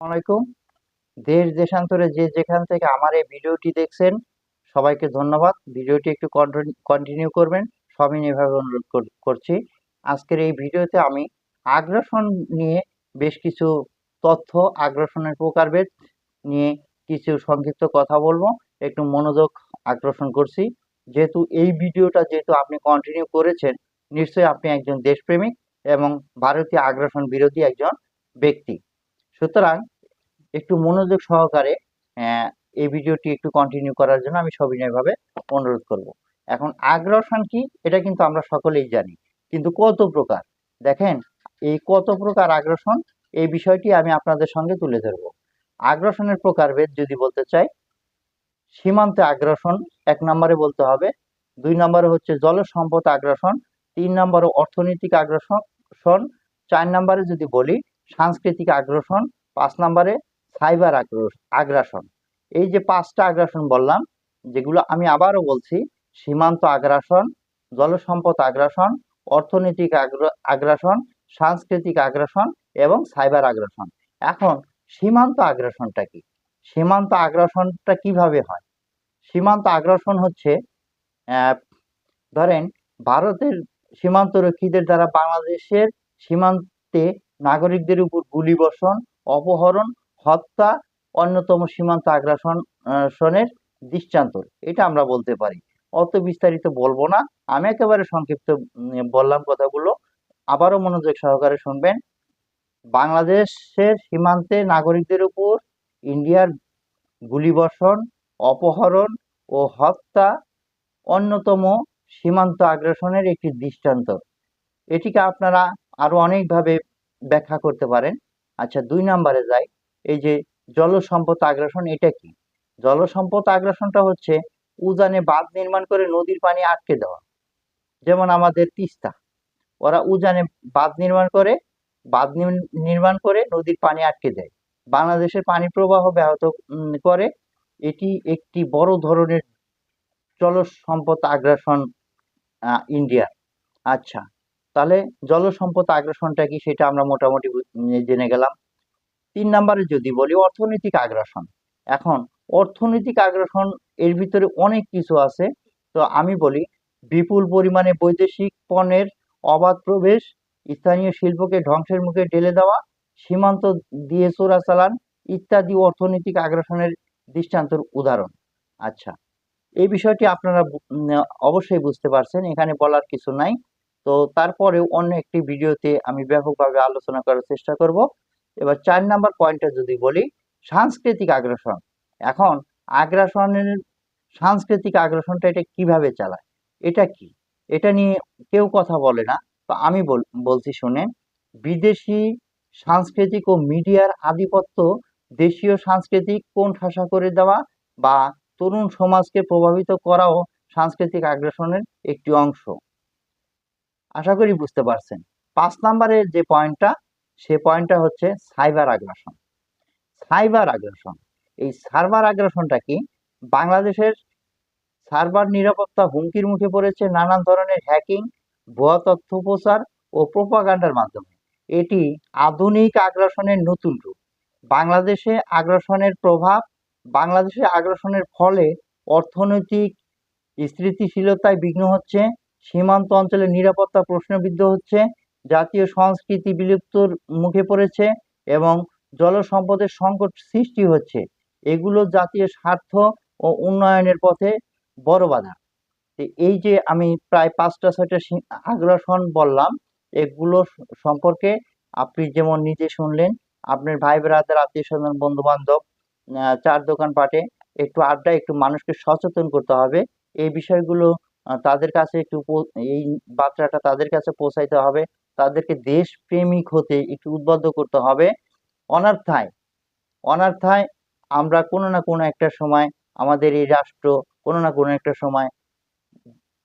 আলাইকুম। দেশ দেশান্তরে যে যেখান থেকে আমার এই ভিডিওটি দেখছেন, সবাইকে ধন্যবাদ। ভিডিওটি একটু কন্টিনিউ করবেন। সবই এভাবে অনুরোধ কর- করছি। আজকের এই ভিডিওতে আমি আগ্রাসন নিয়ে বেশ কিছু তথ্য, আগ্রাসনের প্রকারভেদ নিয়ে কিছু সংক্ষিপ্ত কথা বলব। একটু মনোযোগ আকর্ষণ করছি। যেহেতু এই ভিডিওটা যেহেতু আপনি কন্টিনিউ করেছেন, নিশ্চয়ই আপনি একজন দেশপ্রেমিক এবং ভারতীয় আগ্রাসন বিরোধী একজন ব্যক্তি। সুতরাং একটু মনোযোগ সহকারে এই ভিডিওটি একটু কন্টিনিউ করার জন্য আমি সবিনয়ভাবে অনুরোধ করব। এখন আগ্রাসন কি? এটা কিন্তু আমরা সকলেই জানি। কিন্তু কত প্রকার? দেখেন, এই কত প্রকার আগ্রাসন? এই বিষয়টি আমি আপনাদের সঙ্গে তুলে ধরব। আগ্রাসনের প্রকারভেদ যদি বলতে চাই, সীমান্তে আগ্রাসন এক নম্বরে বলতে হবে, দুই নম্বরে হচ্ছে জল সম্পদ আগ্রাসন, তিন নম্বরে অর্থনৈতিক আগ্রাসন, চার নম্বরে যদি বলি, সাংস্কৃতিক আগ্রাসন, পাঁচ নম্বরে সাইবার আগ্রাসন। এই যে পাঁচটা আগ্রাসন বললাম, যেগুলো আমি আবারও বলছি, সীমান্ত আগ্রাসন, জলসম্পদ আগ্রাসন, অর্থনৈতিক আগ্র- আগ্রাসন, সাংস্কৃতিক আগ্রাসন এবং সাইবার আগ্রাসন। এখন সীমান্ত আগ্রাসনটা কি? সীমান্ত আগ্রাসনটা কীভাবে হয়? সীমান্ত আগ্রাসন হচ্ছে ধরেন ভারতের সীমান্তরক্ষীদের দ্বারা বাংলাদেশের সীমান্তে নাগরিকদের উপর গুলিবর্ষণ, অপহরণ হত্যা অন্যতম সীমান্ত আগ্রাসন আহ, সনের দৃষ্টান্ত। এটা আমরা বলতে পারি। অত বিস্তারিত বলব না। আমি একেবারে সংক্ষিপ্ত বললাম কথাগুলো। আবারও মনোযোগ সহকারে শুনবেন। বাংলাদেশের সীমান্তে নাগরিকদের উপর ইন্ডিয়ার গুলিবর্ষণ অপহরণ ও হত্যা অন্যতম সীমান্ত আগ্রাসনের একটি দৃষ্টান্ত। এটিকে আপনারা আরও অনেকভাবে ব্যাখ্যা করতে পারেন। আচ্ছা দুই নম্বরে যাই। এই যে জলসম্পদ আগ্রাসন এটা কি? জলসম্পদ আগ্রাসনটা হচ্ছে উজানে বাঁধ নির্মাণ করে নদীর পানি আটকে দেওয়া। যেমন আমাদের তিস্তা ওরা উজানে বাঁধ নির্মাণ করে বাঁধ নির্মাণ করে নদীর পানি আটকে দেয়। বাংলাদেশের পানি প্রবাহ ব্যাহত করে। এটি একটি বড় ধরনের জল সম্পদ আগ্রাসন আহ, ইন্ডিয়ার আচ্ছা তাহলে জল সম্পদ আগ্রাসনটা কি সেটা আমরা মোটামুটি জেনে গেলাম। তিন নম্বরে যদি বলি অর্থনৈতিক আগ্রাসন। এখন অর্থনৈতিক আগ্রাসন এর ভিতরে অনেক কিছু আছে। তো আমি বলি বিপুল পরিমাণে বৈদেশিক পণ্যের অবাধ প্রবেশ, স্থানীয় শিল্পকে ধ্বংসের মুখে ঢেলে দেওয়া, সীমান্ত দিয়ে চোরাচালান ইত্যাদি অর্থনৈতিক আগ্রাসনের দৃষ্টান্তর উদাহরণ। আচ্ছা এই বিষয়টি আপনারা অবশ্যই বুঝতে পারছেন, এখানে বলার কিছু নাই। তো তারপরেও অন্য একটি ভিডিওতে আমি ব্যাপকভাবে আলোচনা করার চেষ্টা করব। এবার চার নাম্বার পয়েন্টটা যদি বলি, সাংস্কৃতিক আগ্রাসন। এখন আগ্রাসনের, সাংস্কৃতিক আগ্রাসনটা এটা কীভাবে চালায়? এটা কি? এটা নিয়ে কেউ কথা বলে না। তো আমি বল- বলছি শুনে, বিদেশি সাংস্কৃতিক ও মিডিয়ার আধিপত্য দেশীয় সাংস্কৃতিক কোন ঠাসা করে দেওয়া বা তরুণ সমাজকে প্রভাবিত করাও সাংস্কৃতিক আগ্রাসনের একটি অংশ? আশা করি বুঝতে পারছেন। পাঁচ নম্বরের যে পয়েন্টটা সে পয়েন্টটা হচ্ছে সাইবার আগ্রাসন। সাইবার আগ্রাসন। এই সার্ভার আগ্রাসনটা কি? বাংলাদেশের সার্ভার নিরাপত্তা হুমকির মুখে পড়েছে নানান ধরনের হ্যাকিং, ভুয়া তথ্য প্রচার ও প্রোপাগান্ডার মাধ্যমে। এটি আধুনিক আগ্রাসনের নতুন রূপ। বাংলাদেশে আগ্রাসনের প্রভাব, বাংলাদেশে আগ্রাসনের ফলে অর্থনৈতিক স্থিতিশীলতায় বিঘ্ন হচ্ছে, সীমান্ত অঞ্চলের নিরাপত্তা প্রশ্নবিদ্ধ হচ্ছে জাতীয় সংস্কৃতি বিলুপ্তর মুখে পড়েছে এবং জলসম্পদের সংকট সৃষ্টি হচ্ছে। এগুলো জাতীয় স্বার্থ ও উন্নয়নের পথে বড় বাধা। এই যে আমি প্রায় পাঁচটা, ছয়টা আগ্রাসন বললাম, এগুলো সম্পর্কে আপনি যেমন নিজে শুনলেন, আপনার ভাই ব্রাদার, আত্মীয় স্বজন বন্ধু বান্ধব চার দোকান পাটে একটু আড্ডা একটু মানুষকে সচেতন করতে হবে। এই বিষয়গুলো তাদের কাছে একটু এই বার্তাটা তাদের কাছে পৌঁছাইতে হবে। তাদেরকে দেশপ্রেমিক হতে একটু উদ্বুদ্ধ করতে হবে। অনার্থায় অনার্থায় আমরা কোনো না কোনো একটা সময় আমাদের এই রাষ্ট্র কোনো না কোনো একটা সময়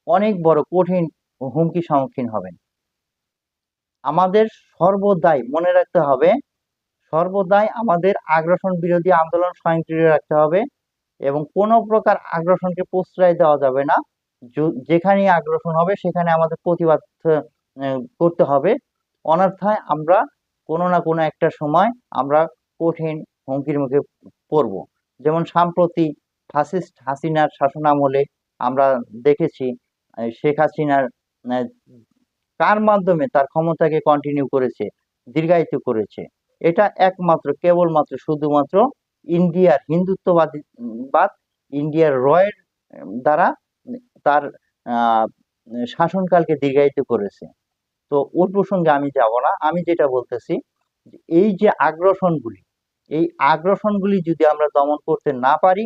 অনেক বড় কঠিন হুমকি সম্মুখীন হবেন। আমাদের সর্বদাই মনে রাখতে হবে, সর্বদাই আমাদের আগ্রাসন বিরোধী আন্দোলন স্বয়ংক্রিয় রাখতে হবে এবং কোনো প্রকার আগ্রাসনকে প্রশ্রয় দেওয়া যাবে না। যেখানেই আগ্রাসন হবে সেখানে আমাদের প্রতিবাদ করতে হবে। অনার্থায় আমরা কোনো না কোনো একটা সময় আমরা কঠিন হুমকির মুখে পড়ব। যেমন সাম্প্রতি ফাসিস্ট হাসিনার শাসনামলে আমরা দেখেছি শেখ হাসিনার কার মাধ্যমে তার ক্ষমতাকে কন্টিনিউ করেছে, দীর্ঘায়িত করেছে। এটা একমাত্র, কেবলমাত্র, শুধুমাত্র ইন্ডিয়ার হিন্দুত্ববাদী, বাদ, ইন্ডিয়ার রয়ের দ্বারা তার শাসনকালকে দীর্ঘায়িত করেছে। তো ওর প্রসঙ্গে আমি যাব না। আমি যেটা বলতেছি এই যে আগ্রাসনগুলি এই আগ্রাসনগুলি যদি আমরা দমন করতে না পারি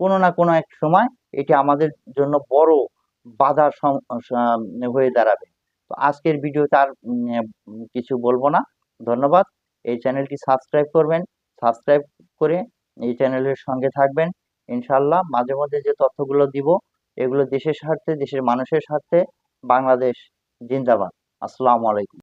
কোনো না কোনো এক সময় এটি আমাদের জন্য বড় বাধার হয়ে দাঁড়াবে। তো আজকের ভিডিওতে আর উম, কিছু বলব না। ধন্যবাদ। এই চ্যানেলটি সাবস্ক্রাইব করবেন সাবস্ক্রাইব করে এই চ্যানেলের সঙ্গে থাকবেন। ইনশাল্লাহ মাঝে মধ্যে যে তথ্যগুলো দিব এগুলো দেশের স্বার্থে দেশের মানুষের স্বার্থে বাংলাদেশ জিন্দাবাদ। আসসালামু আলাইকুম।